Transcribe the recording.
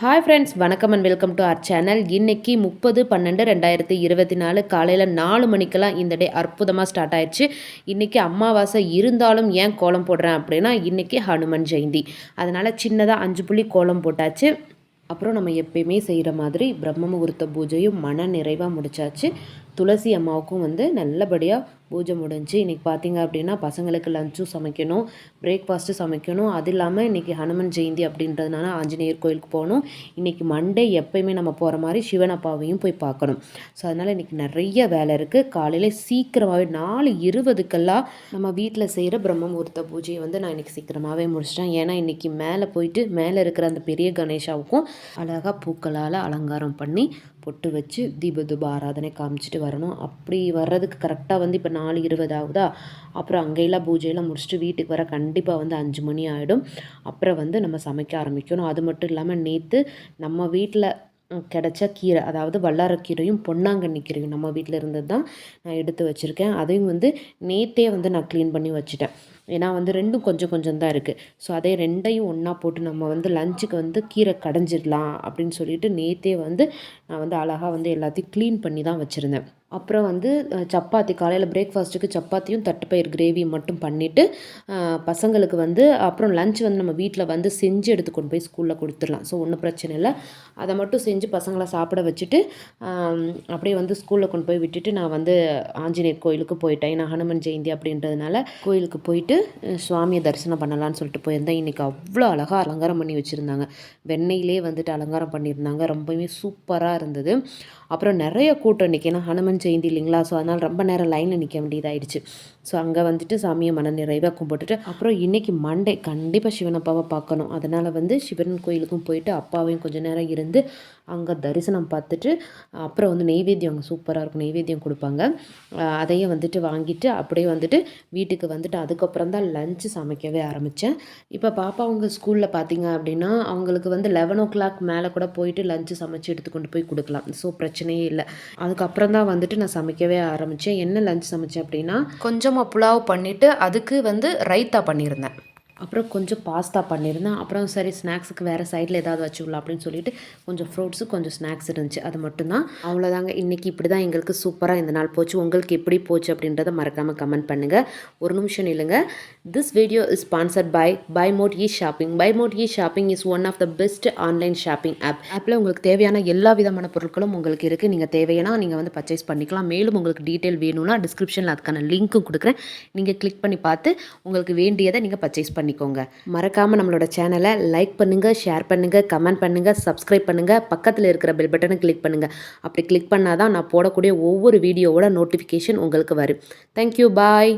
Hi friends வணக்கம் and welcome to our channel இன்னைக்கு முப்பது பன்னெண்டு ரெண்டாயிரத்தி இருபத்தி நாலு காலையில் நாலு மணிக்கெல்லாம் இந்த டே அற்புதமாக ஸ்டார்ட் ஆயிடுச்சு. இன்றைக்கி அமாவாசை இருந்தாலும் ஏன் கோலம் போடுறேன் அப்படின்னா இன்றைக்கி ஹனுமன் ஜெயந்தி. அதனால் சின்னதாக அஞ்சு புள்ளி கோலம் போட்டாச்சு. அப்புறம் நம்ம எப்பயுமே செய்கிற மாதிரி பிரம்ம முகூர்த்த பூஜையும் மன நிறைவாக முடிச்சாச்சு. துளசி அம்மாவுக்கும் வந்து நல்லபடியாக பூஜை முடிஞ்சு இன்றைக்கி பார்த்திங்க அப்படின்னா பசங்களுக்கு லஞ்சும் சமைக்கணும் பிரேக்ஃபாஸ்ட்டு சமைக்கணும். அது இல்லாமல் இன்றைக்கி ஹனுமன் ஜெயந்தி அப்படின்றதுனால ஆஞ்சநேயர் கோயிலுக்கு போகணும். இன்றைக்கி மண்டே எப்போயுமே நம்ம போகிற மாதிரி சிவன் அப்பாவையும் போய் பார்க்கணும். ஸோ அதனால் இன்றைக்கி நிறைய வேலை இருக்குது காலையில் சீக்கிரமாகவே நாலு இருபதுக்கெல்லாம் நம்ம வீட்டில் செய்கிற பிரம்ம முகூர்த்த பூஜையை வந்து நான் இன்றைக்கி சீக்கிரமாகவே முடிச்சிட்டேன். ஏன்னா இன்றைக்கி மேலே போயிட்டு மேலே இருக்கிற அந்த பெரிய கணேஷாவுக்கும் அழகாக பூக்களால் அலங்காரம் பண்ணி பொட்டு வச்சு தீப தூப ஆராதனை காமிச்சிட்டு வரணும். அப்படி வர்றதுக்கு கரெக்டாக வந்து இப்போ நாலு இருபது ஆகுதா? அப்புறம் அங்கேயெல்லாம் பூஜையெல்லாம் முடிச்சுட்டு வீட்டுக்கு வர கண்டிப்பாக வந்து அஞ்சு மணி ஆகிடும் அப்புறம் வந்து நம்ம சமைக்க ஆரம்பிக்கணும். அது மட்டும் இல்லாமல் நேற்று நம்ம வீட்டில் கிடச்ச கீரை அதாவது வல்லாரக்கீரையும் பொன்னாங்கண்ணி கீரையும் நம்ம வீட்டில் இருந்தது தான் நான் எடுத்து வச்சுருக்கேன். அதையும் வந்து நேற்றே வந்து நான் க்ளீன் பண்ணி வச்சுட்டேன். ஏன்னா வந்து ரெண்டும் கொஞ்சம் கொஞ்சம் தான் இருக்குது ஸோ அதே ரெண்டையும் ஒன்றா போட்டு நம்ம வந்து லஞ்சுக்கு வந்து கீரை கடைஞ்சிடலாம் அப்படின்னு சொல்லிட்டு நேற்றே வந்து நான் வந்து அழகாக வந்து எல்லாத்தையும் க்ளீன் பண்ணி தான் வச்சுருந்தேன். அப்புறம் வந்து சப்பாத்தி காலையில் பிரேக்ஃபாஸ்ட்டுக்கு சப்பாத்தியும் தட்டுப்பயிர் கிரேவியும் மட்டும் பண்ணிவிட்டு பசங்களுக்கு வந்து அப்புறம் லஞ்ச் வந்து நம்ம வீட்டில் வந்து செஞ்சு எடுத்து கொண்டு போய் ஸ்கூலில் கொடுத்துடலாம். ஸோ ஒன்றும் பிரச்சனை இல்லை. அதை மட்டும் செஞ்சு பசங்களை சாப்பிட வச்சுட்டு அப்படியே வந்து ஸ்கூலில் கொண்டு போய் விட்டுட்டு நான் வந்து ஆஞ்சநேயர் கோயிலுக்கு போயிட்டேன். ஏன்னா ஹனுமன் ஜெயந்தி அப்படின்றதுனால கோயிலுக்கு போயிட்டு சுவாமியை தரிசனம் பண்ணலான்னு சொல்லிட்டு போயிருந்தேன். இன்றைக்கி அவ்வளோ அழகாக அலங்காரம் பண்ணி வச்சுருந்தாங்க. வெண்ணெயிலே வந்துட்டு அலங்காரம் பண்ணியிருந்தாங்க. ரொம்பவே சூப்பராக இருந்தது. அப்புறம் நிறைய கூட்டம் இன்றைக்கி ஏன்னா ஹனுமன் ஜெயந்தி இல்லைங்களா? ஸோ அதனால் ரொம்ப நேரம் லைனில் நிற்க வேண்டியதாயிடுச்சு. ஸோ அங்கே வந்துட்டு சாமியை மன நிறைவாக கும்பிட்டுட்டு அப்புறம் இன்றைக்கி மண்டே கண்டிப்பாக சிவன் அப்பாவை பார்க்கணும். அதனால் வந்து சிவன் கோயிலுக்கும் போயிட்டு அப்பாவையும் கொஞ்சம் நேரம் இருந்து அங்கே தரிசனம் பார்த்துட்டு அப்புறம் வந்து நெய்வேத்தியம் அங்கே சூப்பராக இருக்கும். நெய்வேத்தியம் கொடுப்பாங்க. அதையும் வந்துட்டு வாங்கிட்டு அப்படியே வந்துட்டு வீட்டுக்கு வந்துட்டு அதுக்கப்புறம் தான் லஞ்சு சமைக்கவே ஆரம்பித்தேன் இப்போ பாப்பா அவங்க ஸ்கூலில் பார்த்தீங்க அப்படின்னா அவங்களுக்கு வந்து லெவன் ஓ கிளாக் மேலே கூட போயிட்டு லஞ்சு சமைச்சு எடுத்து கொண்டு போய் கொடுக்கலாம். ஸோ பிரச்சனையே இல்லை. அதுக்கப்புறம் தான் வந்துட்டு நான் சமைக்கவே ஆரம்பித்தேன் என்ன லஞ்ச் சமைச்சேன் அப்படின்னா கொஞ்சமாக புலாவ் பண்ணிவிட்டு அதுக்கு வந்து ரைத்தா பண்ணியிருந்தேன். அப்புறம் கொஞ்சம் பாஸ்தா பண்ணியிருந்தேன் அப்புறம் சரி ஸ்நாக்ஸுக்கு வேறு சைடில் ஏதாவது வச்சுக்கலாம் அப்படின்னு சொல்லிட்டு கொஞ்சம் ஃப்ரூட்ஸு கொஞ்சம் ஸ்நாக்ஸ் இருந்துச்சு. அது மட்டும்தான் அவ்வளோதாங்க இன்றைக்கி இப்படி தான் எங்களுக்கு சூப்பராக இந்த நாள் போச்சு. உங்களுக்கு எப்படி போச்சு அப்படின்றத மறக்காமல் கமெண்ட் பண்ணுங்கள் ஒரு நிமிஷம் இல்லைங்க this video is sponsored by by mod e shopping by mod e shopping is one of the best online shopping app ஆப்பில் உங்களுக்கு தேவையான எல்லா விதமான பொருட்களும் உங்களுக்கு இருக்குது நீங்கள் தேவையான நீங்கள் வந்து பர்ச்சேஸ் பண்ணிக்கலாம். மேலும் உங்களுக்கு டீட்டெயில் வேணும்னா டிஸ்கிரிப்ஷனில் அதுக்கான லிங்க்கும் கொடுக்குறேன். நீங்கள் கிளிக் பண்ணி பார்த்து உங்களுக்கு வேண்டியதை நீங்கள் பர்ச்சேஸ் பண்ணி பண்ணிக்கோங்க. மறக்காமல் நம்மளோட சேனலை லைக் பண்ணுங்கள் ஷேர் பண்ணுங்கள் கமெண்ட் பண்ணுங்கள் சப்ஸ்கிரைப் பண்ணுங்கள் பக்கத்தில் இருக்கிற பெல் பட்டனை கிளிக் பண்ணுங்கள் அப்படி கிளிக் பண்ணால் தான் நான் போடக்கூடிய ஒவ்வொரு வீடியோவோட நோட்டிஃபிகேஷன் உங்களுக்கு வரும். Thank you bye